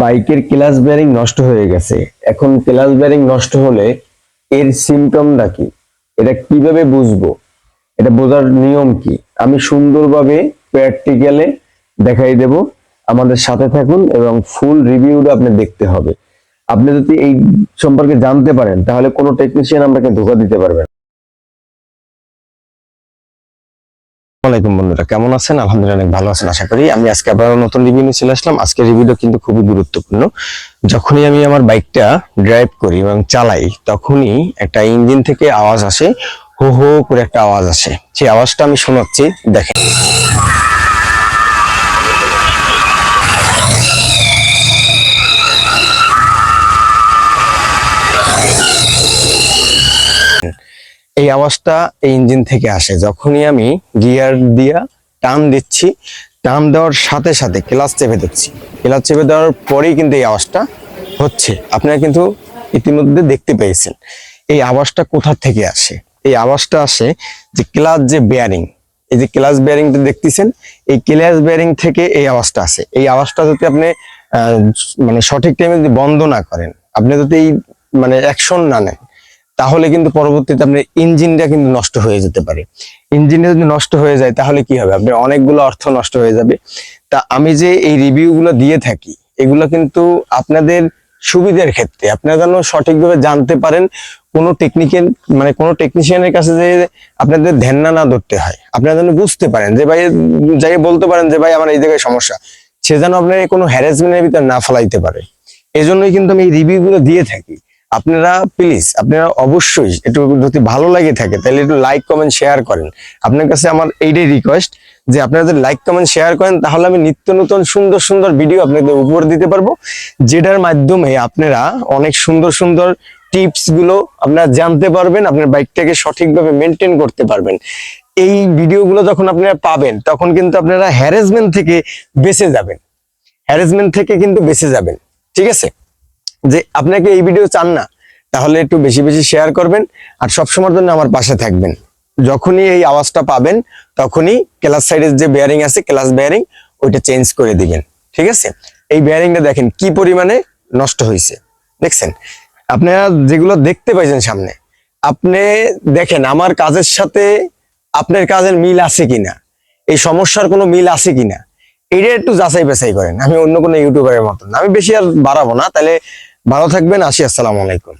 বাইকের class bearing নষ্ট হয়ে গেছে। এখন ক্লাস বেয়ারিং নষ্ট হলে এর সিমটমটা কি? এটা কীভাবে বুঝব? এটা বোঝার নিয়ম কি? আমি সুন্দরভাবে প্র্যাকটিক্যালে দেখাই দেব। আমাদের সাথে থাকুন এবং ফুল রিভিউটা আপনি দেখতে হবে। আপনি যদি এই সম্পর্কে জানতে পারেন, তাহলে কোনো টেকনিশিয়ান আপনাকে ধোকা দিতে পারবে না। আসসালামাইকুম বন্ধুরা, কেমন আছেন? আলহামদুলিল্লাহ অনেক ভালো আছেন, আশা করি। আমি আজকে আবার নতুন রিভিউ নিয়ে চলে আসলাম। আজকের রিভিউটা কিন্তু খুবই গুরুত্বপূর্ণ। যখনই আমি আমার বাইকটা ড্রাইভ করি এবং চালাই, তখনই একটা ইঞ্জিন থেকে আওয়াজ আসে, হো হো করে একটা আওয়াজ আসে। সেই আওয়াজটা আমি শোনাচ্ছি, দেখেন। এই আওয়াজটা এই ইঞ্জিন থেকে আসে। যখনই আমি গিয়ার দিয়া টান দিচ্ছি, টান দেওয়ার সাথে সাথে ক্লাস চেপে দিচ্ছি ক্লাস চেপে দেওয়ার পরেই কিন্তু এই আওয়াজটা হচ্ছে। আপনারা কিন্তু ইতিমধ্যে দেখতে পেয়েছেন। এই আওয়াজটা কোথা থেকে আসে? এই আওয়াজটা আসে যে ক্লাস যে বেয়ারিং এই যে ক্লাস বেয়ারিংটা দেখতেছেন, এই ক্লাস বেয়ারিং থেকে এই আওয়াজটা আসে। এই আওয়াজটা যদি আপনি মানে সঠিক টাইমে যদি বন্ধ না করেন, আপনি যদি এই মানে অ্যাকশন না নেন তাহলে কিন্তু পরবর্তীতে আপনার ইঞ্জিনটা কিন্তু নষ্ট হয়ে যেতে পারে। ইঞ্জিনটা যদি নষ্ট হয়ে যায়, তাহলে কি হবে? আপনার অনেকগুলো অর্থ নষ্ট হয়ে যাবে। তা আমি যে এই রিভিউগুলো দিয়ে থাকি, এগুলো কিন্তু আপনাদের সুবিধার ক্ষেত্রে, আপনারা যেন সঠিকভাবে জানতে পারেন কোনো টেকনিক্যাল মানে কোনো টেকনিশিয়ানের কাছে যে আপনাদের ধ্যান না ধরতে হয়। আপনারা যেন বুঝতে পারেন যে ভাই যাই বলতে পারেন যে ভাই, আমার এই জায়গায় সমস্যা। সে যেন আপনার কোনো হ্যারাসমেন্টের ভিতর না ফেলাইতে পারে। এই জন্যই কিন্তু আমি এই রিভিউগুলো দিয়ে থাকি। আপনারা প্লিজ আপনারা অবশ্যই একটু যদি ভালো লাগে থাকে, তাহলে একটু লাইক কমেন্ট শেয়ার করেন। আপনার কাছে আমার এইটাই রিকোয়েস্ট যে আপনারা যদি লাইক কমেন্ট শেয়ার করেন, তাহলে আমি নিত্য নতুন সুন্দর সুন্দর ভিডিও আপনাদের উপর দিতে পারব, যেটার মাধ্যমে আপনারা অনেক সুন্দর সুন্দর টিপসগুলো আপনারা জানতে পারবেন, আপনার বাইকটাকে সঠিকভাবে মেনটেন করতে পারবেন। এই ভিডিওগুলো যখন আপনারা পাবেন, তখন কিন্তু আপনারা হ্যারাসমেন্ট থেকে বেঁচে যাবেন। হ্যারাসমেন্ট থেকে কিন্তু বেঁচে যাবেন। ঠিক আছে? যে আপনাকে এই ভিডিও চান না, তাহলে একটু বেশি বেশি শেয়ার করবেন আর সবসময়ের জন্য আমার পাশে থাকবেন। যখনই এই আওয়াজটা পাবেন, তখনই ক্লাস সাইডের যে বেয়ারিং আছে ক্লাস বেয়ারিং ওইটা চেঞ্জ করে দিবেন। ঠিক আছে? এই বেয়ারিংটা দেখেন কি পরিমাণে নষ্ট হয়েছে দেখছেন? আপনারা যেগুলো দেখতে পাইছেন সামনে, আপনি দেখেন আমার কাজের সাথে আপনার কাজের মিল আছে কিনা? এই সমস্যার কোনো মিল আছে কিনা? এটা একটু যাচাই বাছাই করেন। আমি অন্য কোনো ইউটিউবারের মতন আমি বেশি আর বাড়াবো না। তাহলে ভালো থাকবেন। আসি, আসসালামু আলাইকুম।